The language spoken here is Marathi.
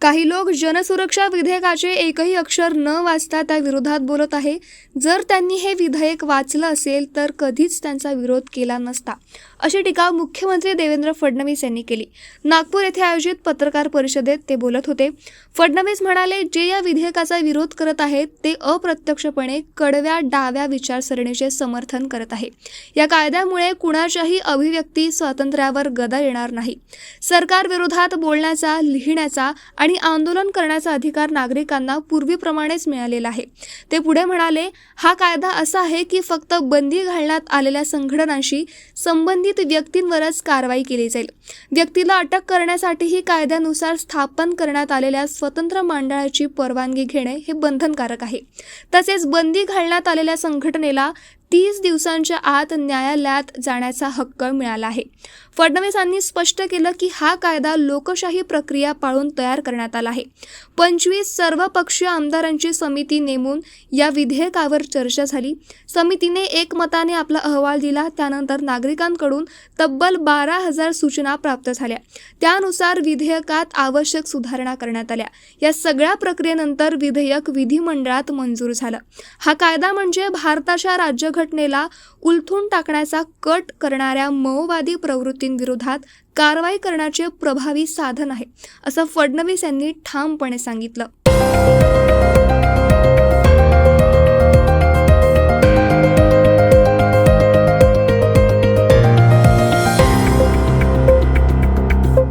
काही लोक जनसुरक्षा विधेयकाचे एकही अक्षर न वाचता त्या विरोधात बोलत आहे. जर त्यांनी हे विधेयक वाचलं असेल तर कधीच त्यांचा विरोध केला नसता. अशी टीका मुख्यमंत्री देवेंद्र फडणवीस यांनी केली. नागपूर येथे आयोजित पत्रकार परिषदेत ते बोलत होते. फडणवीस म्हणाले जे या विधेयकाचा विरोध करत आहेत ते अप्रत्यक्षपणे कडव्या डाव्या विचारसरणीचे समर्थन करत आहे. या कायद्यामुळे कुणाच्याही अभिव्यक्ती स्वातंत्र्यावर गदा येणार नाही. सरकार विरोधात बोलण्याचा लिहिण्याचा आणि आंदोलन करण्याचा अधिकार नागरिकांना पूर्वीप्रमाणेच मिळालेला आहे. ते पुढे म्हणाले हा कायदा असा आहे की फक्त बंदी घालण्यात आलेल्या संघटनांशी संबंधित व्यक्तींवरच कारवाई केली जाईल. व्यक्तीला अटक करण्यासाठीही कायद्यानुसार स्थापन करण्यात आलेल्या स्वतंत्र मंडळाची परवानगी घेणे हे बंधनकारक आहे. तसेच बंदी घालण्यात आलेल्या संघटनेला तीस दिवसांच्या आत न्यायालयात जाण्याचा हक्क मिळाला आहे. फडणवीसांनी स्पष्ट केलं की हा कायदा लोकशाही प्रक्रिया पाळून तयार करण्यात आला आहे. पंचवीस सर्वपक्षीय आमदारांची समिती नेमून या विधेयकावर चर्चा झाली. समितीने एकमताने आपला अहवाल दिला. त्यानंतर नागरिकांकडून तब्बल बारा हजार सूचना प्राप्त झाल्या. त्यानुसार विधेयकात आवश्यक सुधारणा करण्यात आल्या. या सगळ्या प्रक्रियेनंतर विधेयक विधिमंडळात मंजूर झालं. हा कायदा म्हणजे भारताच्या राज्य राज्यघटनेला उलथून टाकण्याचा कट करणाऱ्या मओवादी प्रवृत्तींविरोधात कारवाई करण्याचे प्रभावी साधन आहे असं फडणवीस यांनी ठामपणे सांगितलं.